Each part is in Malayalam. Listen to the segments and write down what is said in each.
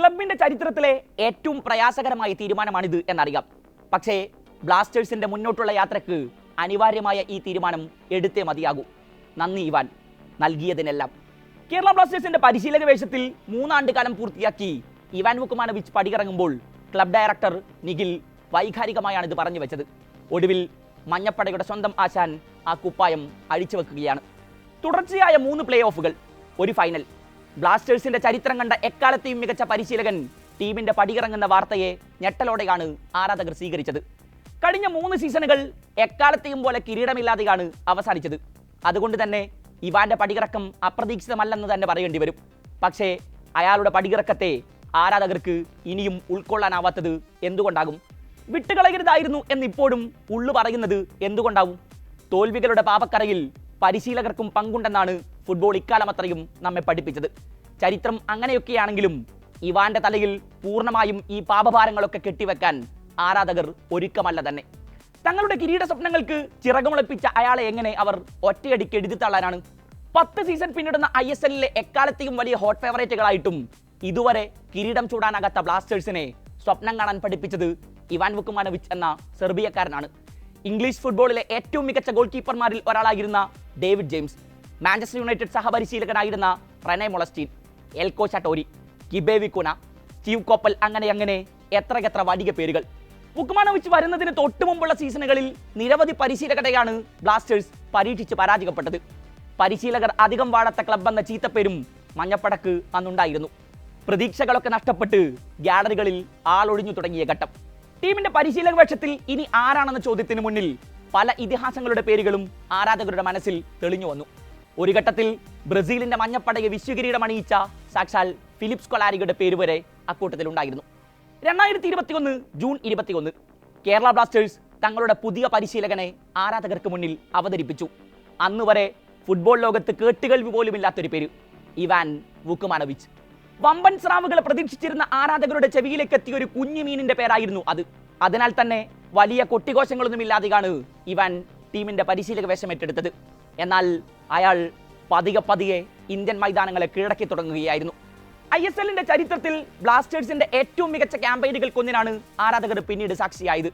ക്ലബിന്റെ ചരിത്രത്തിലെ ഏറ്റവും പ്രയാസകരമായ തീരുമാനമാണിത് എന്നറിയാം. പക്ഷേ ബ്ലാസ്റ്റേഴ്സിന്റെ മുന്നോട്ടുള്ള യാത്രയ്ക്ക് അനിവാര്യമായ ഈ തീരുമാനം എടുത്തേ മതിയാകൂ. നന്ദി ഇവാൻ. നൽകിയതിനെല്ലാം. കേരള ബ്ലാസ്റ്റേഴ്സിന്റെ പരിശീലക വേഷത്തിൽ മൂന്നാണ്ട് കാലം പൂർത്തിയാക്കി ഇവാൻ വുക്കുമാനവിച്ച് പടികിറങ്ങുമ്പോൾ ക്ലബ് ഡയറക്ടർ നിഖിൽ വൈകാരികമായാണ് ഇത് പറഞ്ഞു വെച്ചത്. ഒടുവിൽ മഞ്ഞപ്പടയുടെ സ്വന്തം ആശാൻ ആ കുപ്പായം അഴിച്ചു വെക്കുകയാണ് തുടർച്ചയായ മൂന്ന് പ്ലേ ഓഫുകൾ ഒരു ഫൈനൽ. ബ്ലാസ്റ്റേഴ്സിന്റെ ചരിത്രം കണ്ട എക്കാലത്തെയും മികച്ച പരിശീലകൻ ടീമിന്റെ പടിയിറങ്ങുന്ന വാർത്തയെ ഞെട്ടലോടെയാണ് ആരാധകർ സ്വീകരിച്ചത്. കഴിഞ്ഞ മൂന്ന് സീസണുകൾ എക്കാലത്തെയും പോലെ കിരീടമില്ലാതെയാണ് അവസാനിച്ചത്. അതുകൊണ്ട് തന്നെ ഇവാന്റെ പടിയിറക്കം അപ്രതീക്ഷിതമല്ലെന്ന് തന്നെ പറയേണ്ടി വരും. പക്ഷേ അയാളുടെ പടിയിറക്കത്തെ ആരാധകർക്ക് ഇനിയും ഉൾക്കൊള്ളാനാവാത്തത് എന്തുകൊണ്ടാകും? വിട്ടുകളയരുതായിരുന്നു എന്നിപ്പോഴും ഉള്ളു പറയുന്നത് എന്തുകൊണ്ടാവും? തോൽവികളുടെ പാപക്കറയിൽ പരിശീലകർക്കും പങ്കുണ്ടെന്നാണ് ഫുട്ബോൾ ഇക്കാലം അത്രയും നമ്മെ പഠിപ്പിച്ചത്. ചരിത്രം അങ്ങനെയൊക്കെയാണെങ്കിലും ഇവാന്റെ തലയിൽ പൂർണമായും ഈ പാപഭാരങ്ങളൊക്കെ കെട്ടിവെക്കാൻ ആരാധകർ ഒരുക്കമല്ല തന്നെ. തങ്ങളുടെ കിരീട സ്വപ്നങ്ങൾക്ക് ചിറകുമുളപ്പിച്ച അയാളെ എങ്ങനെ അവർ ഒറ്റയടിക്ക് എഴുതി തള്ളാനാണ്? പത്ത് സീസൺ പിന്നിടുന്ന ഐ എസ് എല്ലിലെ എക്കാലത്തെയും വലിയ ഹോട്ട് ഫേവറേറ്റുകളായിട്ടും ഇതുവരെ കിരീടം ചൂടാനാകാത്ത ബ്ലാസ്റ്റേഴ്സിനെ സ്വപ്നം കാണാൻ പഠിപ്പിച്ചത് ഇവാൻ വുക്കുമാനവിച്ച് എന്ന സെർബിയക്കാരനാണ്. ഇംഗ്ലീഷ് ഫുട്ബോളിലെ ഏറ്റവും മികച്ച ഗോൾ കീപ്പർമാരിൽ ഒരാളായിരുന്ന David James Manchester United സഹപരിശീലകനായിരുന്ന Rene Meulensteen Elco Schattorie Kibu Vicuna Steve Coppell അങ്ങനെ അങ്ങനെ എത്രയെത്ര വടിക പേരുകൾ. വുക്കുമാനോവിച്ച് വരുന്നതിന് തൊട്ടു മുമ്പുള്ള സീസണുകളിൽ നിരവധി പരിശീലകരെയാണ് ബ്ലാസ്റ്റേഴ്സ് പരീക്ഷിച്ച് പരാജയപ്പെട്ടത്. പരിശീലകർ അധികം വാടത്ത ക്ലബ് എന്ന ചീത്തപ്പേരും മഞ്ഞപ്പടക്ക് അന്നുണ്ടായിരുന്നു. പ്രതീക്ഷകളൊക്കെ നഷ്ടപ്പെട്ട് ഗ്യാലറികളിൽ ആളൊഴിഞ്ഞു തുടങ്ങിയ ഘട്ടം. ടീമിന്റെ പരിശീലക വേഷത്തിൽ ഇനി ആരാണെന്ന ചോദ്യത്തിന് മുന്നിൽ പല ഇതിഹാസങ്ങളുടെ പേരുകളും ആരാധകരുടെ മനസ്സിൽ തെളിഞ്ഞു വന്നു. ഒരു ഘട്ടത്തിൽ ബ്രസീലിന്റെ മഞ്ഞപ്പടയെ വിശ്വകിരീടം അണിയിച്ച സാക്ഷാൽ ഫിലിപ്സ് കൊലാരിയുടെ പേര് വരെ അക്കൂട്ടത്തിൽ ഉണ്ടായിരുന്നു. രണ്ടായിരത്തി ഇരുപത്തിയൊന്ന് ജൂൺ ഇരുപത്തിയൊന്ന് കേരള ബ്ലാസ്റ്റേഴ്സ് തങ്ങളുടെ പുതിയ പരിശീലകനെ ആരാധകർക്ക് മുന്നിൽ അവതരിപ്പിച്ചു. അന്ന് വരെ ഫുട്ബോൾ ലോകത്ത് കേട്ടുകേൾവി പോലുമില്ലാത്തൊരു പേര് ഇവാൻ വുക്കുമാനവിച്ച്. വമ്പൻ സ്രാവുകളെ പ്രതീക്ഷിച്ചിരുന്ന ആരാധകരുടെ ചെവിയിലേക്ക് എത്തിയ ഒരു കുഞ്ഞു മീനിന്റെ പേരായിരുന്നു അത്. അതിനാൽ തന്നെ വലിയ കൊട്ടിഘോഷങ്ങളൊന്നും ഇല്ലാതെയാണ് ഇവാൻ ടീമിന്റെ പരിശീലക വേഷം ഏറ്റെടുത്തത്. എന്നാൽ അയാൾ പതിയെ പതിയെ ഇന്ത്യൻ മൈതാനങ്ങളെ കീഴടക്കി തുടങ്ങുകയായിരുന്നു. ഐ എസ് എല്ലിന്റെ ചരിത്രത്തിൽ ബ്ലാസ്റ്റേഴ്സിന്റെ ഏറ്റവും മികച്ച ക്യാമ്പയിനുകൾക്കൊന്നിനാണ് ആരാധകർ പിന്നീട് സാക്ഷിയായത്.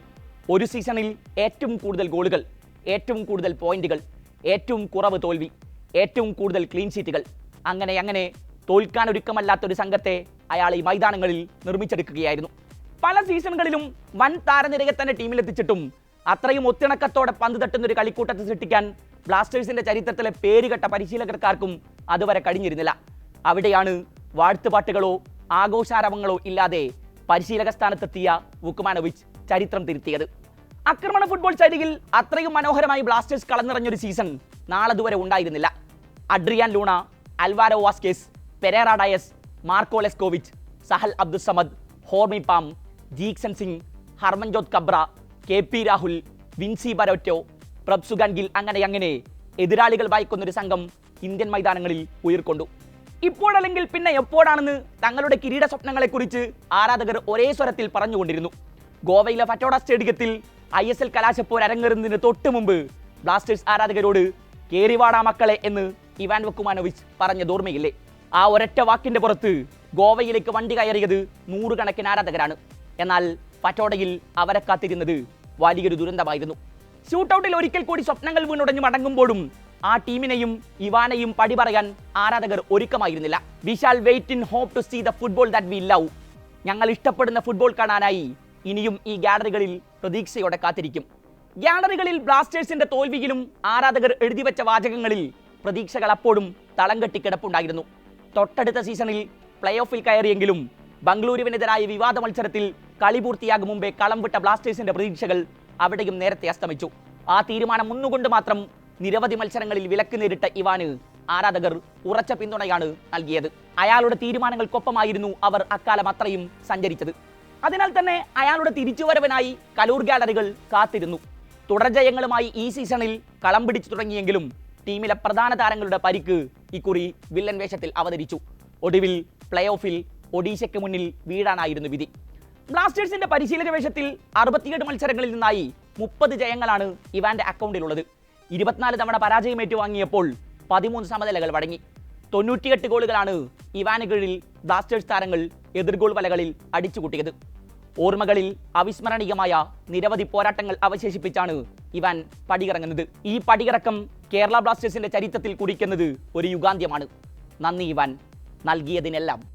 ഒരു സീസണിൽ ഏറ്റവും കൂടുതൽ ഗോളുകൾ ഏറ്റവും കൂടുതൽ പോയിന്റുകൾ ഏറ്റവും കുറവ് തോൽവി ഏറ്റവും കൂടുതൽ ക്ലീൻ ഷീറ്റുകൾ. അങ്ങനെ അങ്ങനെ തോൽക്കാൻ ഒരുക്കമല്ലാത്തൊരു സംഘത്തെ അയാൾ ഈ മൈതാനങ്ങളിൽ നിർമ്മിച്ചെടുക്കുകയായിരുന്നു. പല സീസണുകളിലും വൻ താരനിരയെ തന്നെ ടീമിലെത്തിച്ചിട്ടും അത്രയും ഒത്തിണക്കത്തോടെ പന്ത് തട്ടുന്ന ഒരു കളിക്കൂട്ടത്തെ സൃഷ്ടിക്കാൻ ബ്ലാസ്റ്റേഴ്സിന്റെ ചരിത്രത്തിലെ പേരുകെട്ട പരിശീലകർക്കാർക്കും അതുവരെ കഴിഞ്ഞിരുന്നില്ല. അവിടെയാണ് വാഴ്ത്തുപാട്ടുകളോ ആഘോഷാരവങ്ങളോ ഇല്ലാതെ പരിശീലക സ്ഥാനത്തെത്തിയ വുക്കുമാനോവിച്ച് ചരിത്രം തിരുത്തിയത്. ആക്രമണ ഫുട്ബോൾ ചരികിൽ അത്രയും മനോഹരമായി ബ്ലാസ്റ്റേഴ്സ് കളന്നിറഞ്ഞൊരു സീസൺ നാളതുവരെ ഉണ്ടായിരുന്നില്ല. Adrian Luna Alvaro Vazquez Pereyra Diaz Marko Leskovic Sahal Abdul Samad Hormipam Jeakson Singh Harmanjot Khabra K P Rahul Vincy Barretto Prabhsukhan Gill അങ്ങനെ അങ്ങനെ എതിരാളികൾ വായിക്കുന്നൊരു സംഘം ഇന്ത്യൻ മൈതാനങ്ങളിൽ ഉയർക്കൊണ്ടു. ഇപ്പോഴല്ലെങ്കിൽ പിന്നെ എപ്പോഴാണെന്ന് തങ്ങളുടെ കിരീട സ്വപ്നങ്ങളെക്കുറിച്ച് ആരാധകർ ഒരേ സ്വരത്തിൽ പറഞ്ഞുകൊണ്ടിരുന്നു. ഗോവയിലെ ഫറ്റോഡ സ്റ്റേഡിയത്തിൽ ഐ എസ് എൽ കലാശപ്പോർ അരങ്ങേറുന്നതിന് തൊട്ട് മുമ്പ് ബ്ലാസ്റ്റേഴ്സ് ആരാധകരോട് കേറിവാടാ മക്കളെ എന്ന് ഇവാൻ വക്കുമാനോവിച്ച് പറഞ്ഞ ഓർമ്മയില്ലേ? ആ ഒരൊറ്റ വാക്കിന്റെ പുറത്ത് ഗോവയിലേക്ക് വണ്ടി കയറിയത് നൂറുകണക്കിന് ആരാധകരാണ്. എന്നാൽ പറ്റോടയിൽ അവരെ കാത്തിരുന്നത് വലിയൊരു ദുരന്തമായിരുന്നു. ഷൂട്ടൗട്ടിൽ ഒരിക്കൽ കൂടി സ്വപ്നങ്ങൾ വീണുടഞ്ഞു മടങ്ങുമ്പോഴും ആ ടീമിനെയും ഇവാനെയും പടി പറയാൻ ആരാധകർ ഒരുക്കമായിരുന്നില്ല. Vishal wait in hope to see the football that we love ഞങ്ങൾ ഇഷ്ടപ്പെടുന്ന ഫുട്ബോൾ കാണാനായി ഇനിയും ഈ ഗാലറികളിൽ പ്രതീക്ഷയോടെ കാത്തിരിക്കും. ഗാലറികളിൽ ബ്ലാസ്റ്റേഴ്സിന്റെ തോൽവിയിലും ആരാധകർ എഴുതിവെച്ച വാചകങ്ങളിൽ പ്രതീക്ഷകൾ അപ്പോഴും തളം കെട്ടിക്കിടപ്പുണ്ടായിരുന്നു തൊട്ടടുത്ത സീസണിൽ പ്ലേ ഓഫിൽ കയറിയെങ്കിലും ബംഗളൂരുവിനെതിരായ വിവാദ മത്സരത്തിൽ കളി പൂർത്തിയാകും മുമ്പേ കളം വിട്ട ബ്ലാസ്റ്റേഴ്സിന്റെ പ്രതീക്ഷകൾ അവിടെയും നേരത്തെ അസ്തമിച്ചു. ആ തീരുമാനം ഒന്നുകൊണ്ട് മാത്രം നിരവധി മത്സരങ്ങളിൽ വിലക്ക് നേരിട്ട ഇവാന് ആരാധകർ ഉറച്ച പിന്തുണയാണ് നൽകിയത്. അയാളുടെ തീരുമാനങ്ങൾക്കൊപ്പമായിരുന്നു അവർ അക്കാലം അത്രയും സഞ്ചരിച്ചത്. അതിനാൽ തന്നെ അയാളുടെ തിരിച്ചുവരവനായി കലൂർ ഗാലറികൾ കാത്തിരുന്നു. തുടർജയങ്ങളുമായി ഈ സീസണിൽ കളം പിടിച്ചു തുടങ്ങിയെങ്കിലും ടീമിലെ പ്രധാന താരങ്ങളുടെ പരിക്ക് ഇക്കുറി വില്ലൻ വേഷത്തിൽ അവതരിച്ചു. ഒടുവിൽ പ്ലേ ഓഫിൽ ഒഡീഷയ്ക്ക് മുന്നിൽ വീഴാനായിരുന്നു വിധി. ബ്ലാസ്റ്റേഴ്സിന്റെ പരിശീലക വേഷത്തിൽ അറുപത്തിയേഴ് മത്സരങ്ങളിൽ നിന്നായി മുപ്പത് ജയങ്ങളാണ് ഇവാന്റെ അക്കൗണ്ടിലുള്ളത്. ഇരുപത്തിനാല് തവണ പരാജയം ഏറ്റുവാങ്ങിയപ്പോൾ പതിമൂന്ന് സമനിലകൾ വടങ്ങി തൊണ്ണൂറ്റിയെട്ട് ഗോളുകളാണ് ഇവാന് കീഴിൽ ബ്ലാസ്റ്റേഴ്സ് താരങ്ങൾ എതിർഗോൾ വലകളിൽ അടിച്ചുകൂട്ടിയത്. ഓർമ്മകളിൽ അവിസ്മരണീയമായ നിരവധി പോരാട്ടങ്ങൾ അവശേഷിപ്പിച്ചാണ് ഇവാൻ പടിയിറങ്ങുന്നത്. ഈ പടിയിറക്കം കേരള ബ്ലാസ്റ്റേഴ്സിന്റെ ചരിത്രത്തിൽ കുടിക്കുന്നത് ഒരു യുഗാന്ത്യമാണ്. നന്ദി ഇവാൻ. നൽകിയതിനെല്ലാം